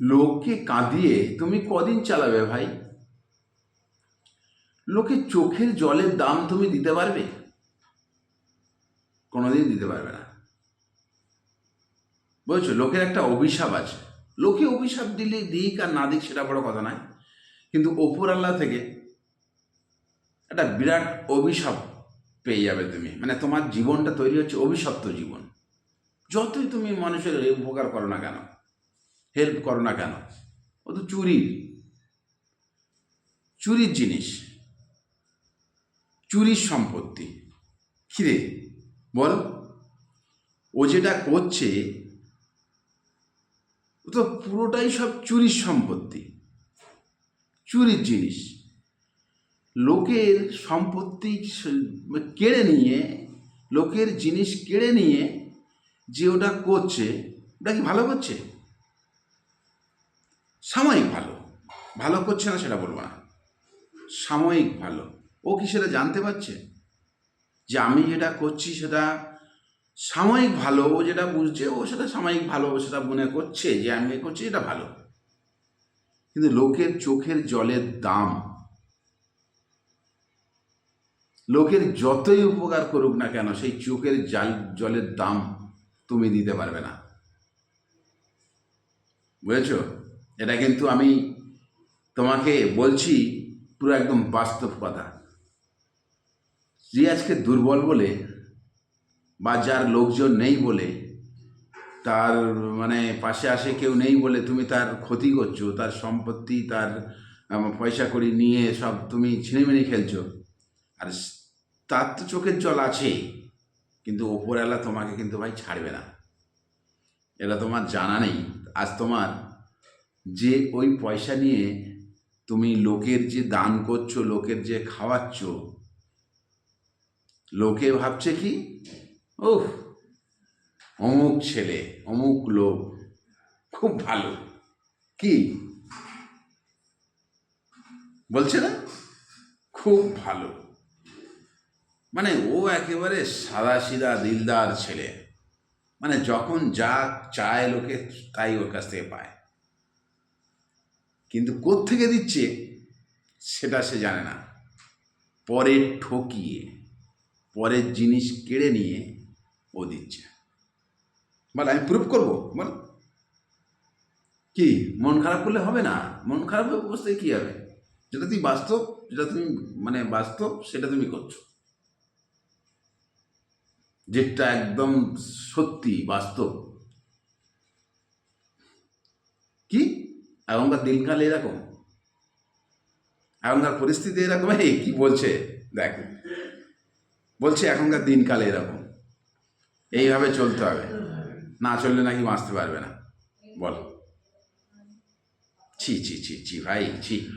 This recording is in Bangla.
লোককে কাঁদিয়ে তুমি কদিন চালাবে ভাই? লোকের চোখের জলের দাম তুমি দিতে পারবে? কোনোদিন দিতে পারবে না। বুঝছ? লোকের একটা অভিশাপ আছে। লোকে অভিশাপ দিলে দিক আর না দিক সেটা বড় কথা নয়। কিন্তু ওপর আল্লাহ থেকে একটা বিরাট অভিশাপ পেয়ে যাবে তুমি। মানে তোমার জীবনটা তৈরি হচ্ছে অভিশপ্ত জীবন। যতই তুমি মানুষের উপকার করো না কেন হেল্প করো না কেন? ও তো চুরির চুরির জিনিস। চুরির সম্পত্তি। কিরে? বল। ও যেটা করছে, ও তো পুরোটাই সব চুরির সম্পত্তি। চুরির জিনিস। লোকের সম্পত্তি স- কেড়ে নিয়ে, লোকের জিনিস কেড়ে নিয়ে যে ওটা করছে, ওটা কি ভালো করছে? সাময়িক ভালো। ভালো করছে না সেটা বলব না। সাময়িক ভালো। ও কি সেটা জানতে পারছে? যে আমি যেটা করছি সেটা সাময়িক ভালো, ও যেটা বুঝছে, ও সেটা সাময়িক ভালো, ও সেটা মনে করছে যে আমি করছি, এটা ভালো। কিন্তু লোকের চোখের জলের দাম, লোকের যতই উপকার করুক না কেন, সেই চোখের জাল, জলের দাম তুমি দিতে পারবে না। বুঝেছ? এটা কিন্তু আমি তোমাকে বলছি পুরো একদম বাস্তব কথা। যে আজকে দুর্বল বলে বা যার লোকজন নেই বলে, তার মানে পাশে আসে কেউ নেই বলে তুমি তার ক্ষতি করছ, তার সম্পত্তি, তার পয়সা কড়ি নিয়ে সব তুমি ছিঁড়িমিনি খেলছো। আর তার তো চোখের জল আছে, কিন্তু ওপরওয়ালা তোমাকে কিন্তু ভাই ছাড়বে না। এটা তোমার জানা নেই। আজ তোমার যে ওই পয়সা নিয়ে তুমি লোকের যে দান করছ, লোকের যে খাওয়াচ্ছ, লোকে ভাবছে কি? ওহ অমুক ছেলে, অমুক লোক, খুব ভালো। কি? বলছে না? খুব ভালো। মানে ও একেবারে সাদা সিধা দিলদার ছেলে। মানে যখন যা চায় লোকে, তাই ওর কাছ থেকে পায়। কিন্তু কোত্থেকে দিচ্ছে? সেটা সে জানে না। পরে ঠকিয়ে, পরের জিনিস কেড়ে নিয়ে ও দিচ্ছে। বল আমি প্রুফ করব? বল কি, মন খারাপ করলে হবে না? মন খারাপ অবস্থায় কী হবে? যেটা তুই বাস্তব, যেটা তুমি মানে বাস্তব, সেটা তুমি করছ। যেটা একদম সত্যি বাস্তব কি এখনকার দিনকাল এরকম? এখনকার পরিস্থিতি এরকম? এই কি বলছে? দেখ। বলছে এখনকার দিনকাল এরকম। এইভাবে চলতে হবে। না চললে নাকি বাঁচতে পারবে না। বল। ছি ছি ছি ছি, ভাই, ছি।